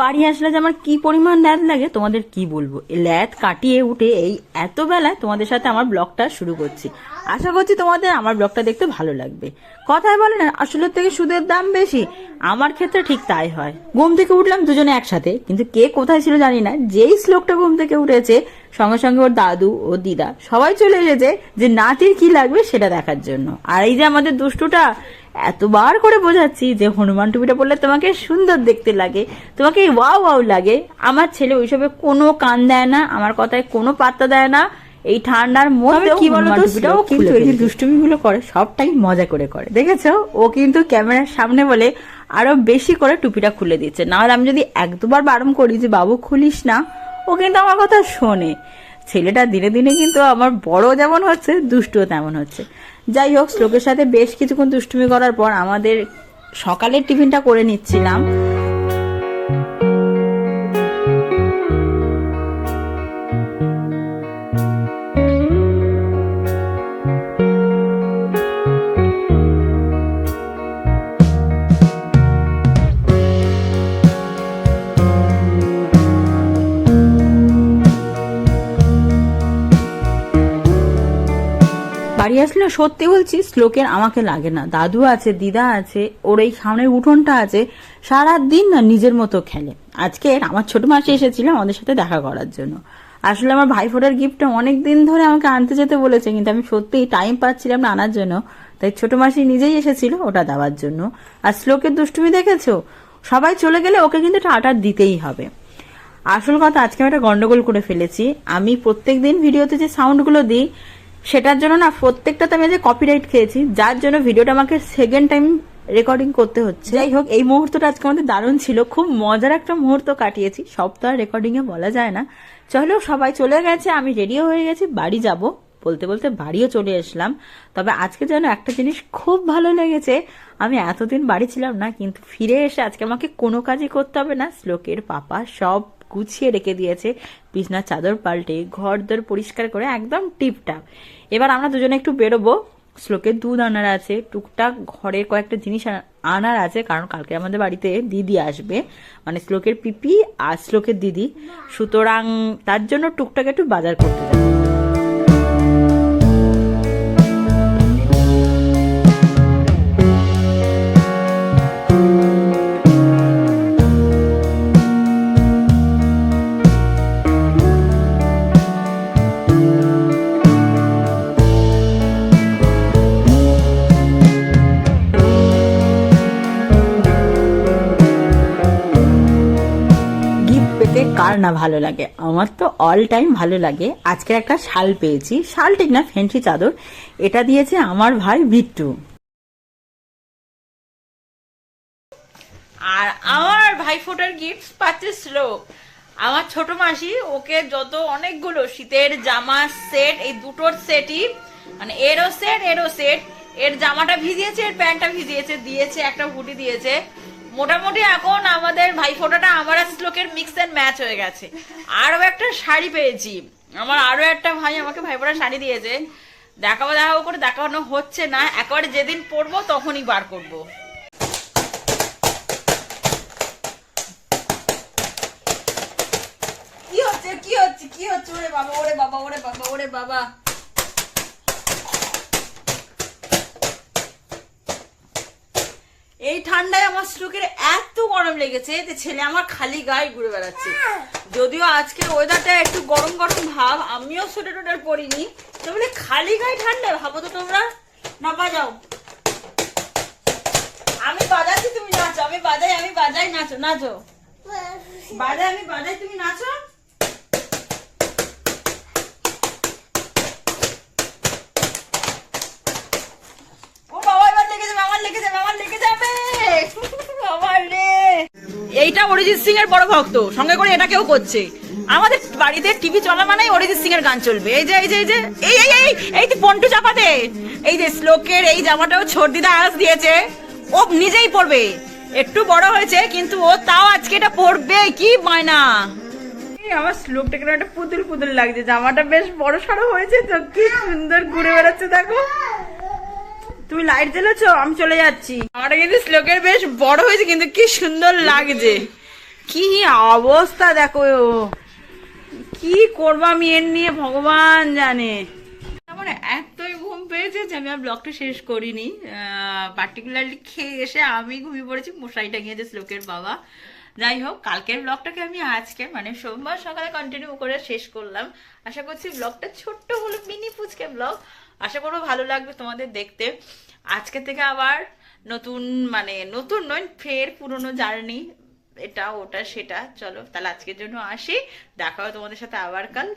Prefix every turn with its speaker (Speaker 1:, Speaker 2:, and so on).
Speaker 1: বাড়ি আসলে যে আমার কি পরিমাণ ল্যাদ লাগে, তোমাদের কি বলব? ল্যাদ কাটিয়ে উঠে এই এত বেলায় তোমাদের সাথে আমার ব্লগটা শুরু করছি। আশা করছি তোমাদের আমার ব্লগটা দেখতে ভালো লাগবে। কথায় বলে না, আসলের থেকে সুদের দাম বেশি, আমার ক্ষেত্রে ঠিক তাই হয়। ঘুম থেকে উঠলাম দুজনে একসাথে, কিন্তু কে কোথায় ছিল জানি না। যেই শ্লোকটা ঘুম থেকে উঠেছে, সঙ্গে সঙ্গে ওর দাদু ও দিদা সবাই চলে এসেছে যে নাতির কি লাগবে সেটা দেখার জন্য। আর এই যে আমাদের দুষ্টুটা, এতবার করে বোঝাচ্ছি যে হনুমান টুপিটা পরলে তোমাকে সুন্দর দেখতে লাগে, তোমাকে ওয়াও ওয়াও লাগে। আমার ছেলে ওইসবে কোনো কান দেয় না, আমার কথায় কোনো পাত্তা দেয় না। এই ঠান্ডার মধ্যে কি বলতো টুপিটাও কিন্তু এই যে দুষ্টুমি গুলো করে সবটাই মজা করে করে। দেখেছ? ও কিন্তু ক্যামেরার সামনে বলে আরও বেশি করে টুপিটা খুলে দিচ্ছে। না হলে আমি যদি এক দুবার বারণ করি যে বাবু খুলিস না ও কিন্তু আমার কথা শোনে। ছেলেটা দিনে দিনে কিন্তু আমার বড় যেমন হচ্ছে দুষ্টুও তেমন হচ্ছে। যাই হোক শ্লোকের সাথে বেশ কিছুক্ষণ দুষ্টুমি করার পর আমাদের সকালের টিফিনটা করে নিচ্ছিলাম। বাড়ি আসলে সত্যি বলছি, শ্লোকের আমাকে লাগে না। দাদু আছে, দিদা আছে, ওর এই সামনের উঠোনটা আছে সারা দিন না নিজের মতো খেলে। আজকে আমার ছোট মাসি এসেছিল আমাদের সাথে দেখা করার জন্য। আসলে আমার ভাইফোঁটার গিফটটা অনেক দিন ধরে আমাকে আনতে যেতে বলেছে, কিন্তু আমি সত্যিই টাইম পাচ্ছিলাম না আনার জন্য। তাই ছোট মাসি নিজেই এসেছিল ওটা দেওয়ার জন্য। আর শ্লোকের দুষ্টুমি দেখেছ? সবাই চলে গেলে ওকে কিন্তু টাটা দিতেই হবে। আসল কথা, আজকে আমি একটা গন্ডগোল করে ফেলেছি। আমি প্রত্যেকদিন ভিডিওতে যে সাউন্ডগুলো দিই সেটার জন্য না প্রত্যেকটাতে আমি যে কপিরাইট খেয়েছি, যার জন্য ভিডিওটা আমাকে সেকেন্ড টাইম রেকর্ডিং করতে হচ্ছে। যাই হোক, এই মুহূর্তটা আজকে আমাদের দারুণ ছিল। খুব মজার একটা মুহূর্ত কাটিয়েছি। সব তো আর রেকর্ডিং এ বলা যায় না। চলো, সবাই চলে গেছে, আমি রেডিও হয়ে গেছি, বাড়ি যাব। বলতে বলতে বাড়িও চলে এসলাম। তবে আজকে যেন একটা জিনিস খুব ভালো লেগেছে। আমি এতদিন বাড়ি ছিলাম না, কিন্তু ফিরে এসে আজকে আমাকে কোনো কাজই করতে হবে না। শ্লোকের পাপা সব গুছিয়ে রেখে দিয়েছে বিছনার চাদর পাল্টে ঘর দর পরিষ্কার করে একদম টিপটাপ। এবার আমরা দুজনে একটু বেরোবো। শ্লোকে দুধ আনার আছে, টুকটাক ঘরের কয়েকটা জিনিস আনার আছে, কারণ কালকে আমাদের বাড়িতে দিদি আসবে। মানে শ্লোকের পিপি আর শ্লোকের দিদি। সুতরাং তার জন্য টুকটাক একটু বাজার করতে যাব। কার না ভালো লাগে? আমার তো অল টাইম ভালো লাগে। আজকের একটা শাল পেয়েছি। শাল ঠিক না ফেন্সি চাদর। এটা দিয়েছে আমার ভাই বিট্টু। আর আমার ভাইফোঁটার গিফট পাচ্ছে শ্লোক। আমার ছোট মাসি, ওকে যত অনেকগুলো শীতের জামা সেট এই দুটোর সেটই মানে এরও সেট এরও সেট এর জামাটা ভিজিয়েছে, এর প্যান্টটা ভিজিয়েছে, দিয়েছে, একটা হুডি দিয়েছে। মোটামুটি এখন আমাদের ভাই ভাইফোঁটাটা আমার আর শ্লোকের মিক্স এন্ড ম্যাচ হয়ে গেছে। আরও একটা শাড়ি পেয়েছি। আমার আরও একটা ভাই আমাকে ভাইফোঁটা শাড়ি দিয়েছে। দেখাবো দেখাবো করে দেখানো হচ্ছে না। একেবারে যেদিন পরবো তখনই বার করব। কি হচ্ছে? কি হচ্ছে? কি হচ্ছে? ওরে বাবা ওরে বাবা ওরে বাবা ওরে বাবা। এই ঠান্ডায় আমার শ্লোকের এত গরম লেগেছে যে ছেলে আমার খালি গায়ে ঘুরে বেড়াচ্ছে। যদিও আজকের ওয়েদারটা একটু গরম গরম ভাব আমিও সোয়েটার টোটার পরিনি তো বলে খালি গায়ে ঠান্ডা ভাবো তো তোমরা। না বাজাও। আমি বাজাচ্ছি তুমি নাচো। আমি বাজাই আমি বাজাই নাচো নাচো। বাজাই আমি বাজাই তুমি নাচো ও বাবা এবার লেগে যাবে আমার লেগে যাবে আমার লেগে যাবে আমার রে এইটা অরিজিৎ সিং এর বড় ভক্ত, সঙ্গে করে এটা কেউ করছে। আমাদের বাড়িতে টিভি চলা মানেই অরিজিৎ সিং এর গান চলবে। এই যে এই যে এই যে, এই এই এই এই তুই পন্টু চাপাতে, এই যে শ্লোকের এই জামাটাও ছর্দিদা আজ দিয়েছে। ও নিজেই পরবে একটু বড় হয়েছে, কিন্তু ও তাও আজকে এটা পরবে কি বায়না। আমার শ্লোকটা কেন একটা পুতুল পুতুল লাগছে? জামাটা বেশ বড় সড়ো হয়েছে তো, কি সুন্দর ঘুরে বেড়াচ্ছে, দেখো। তুমি লাইট জ্বেলেছো? আমি চলে যাচ্ছি। আমারটা কিন্তু শ্লোকের বেশ বড় হয়েছে কিন্তু কি সুন্দর লাগছে। কি অবস্থা দেখো। কি করব আমি এর নিয়ে ভগবান জানে। আমার এতই ঘুম পেয়েছে যে আমি আর ব্লগটা শেষ করিনি। পার্টিকুলারলি খেয়ে এসে আমি ঘুমিয়ে পড়েছি মশাই টাঙিয়েছে শ্লোকের বাবা। যাই হোক কালকের ব্লগটাকে আমি আজকে মানে সোমবার সকালে কন্টিনিউ করে শেষ করলাম। আশা করছি ব্লগটা ছোট্ট হলো মিনি ফুচকে ব্লগ আশা করব ভালো লাগবে তোমাদের দেখতে। আজকে থেকে আবার নতুন মানে নতুন নয়, ফের পুরনো জার্নি। এটা, ওটা, সেটা। চলো, তাহলে আজকের জন্য আসি। দেখা হবে তোমাদের সাথে আবার কাল।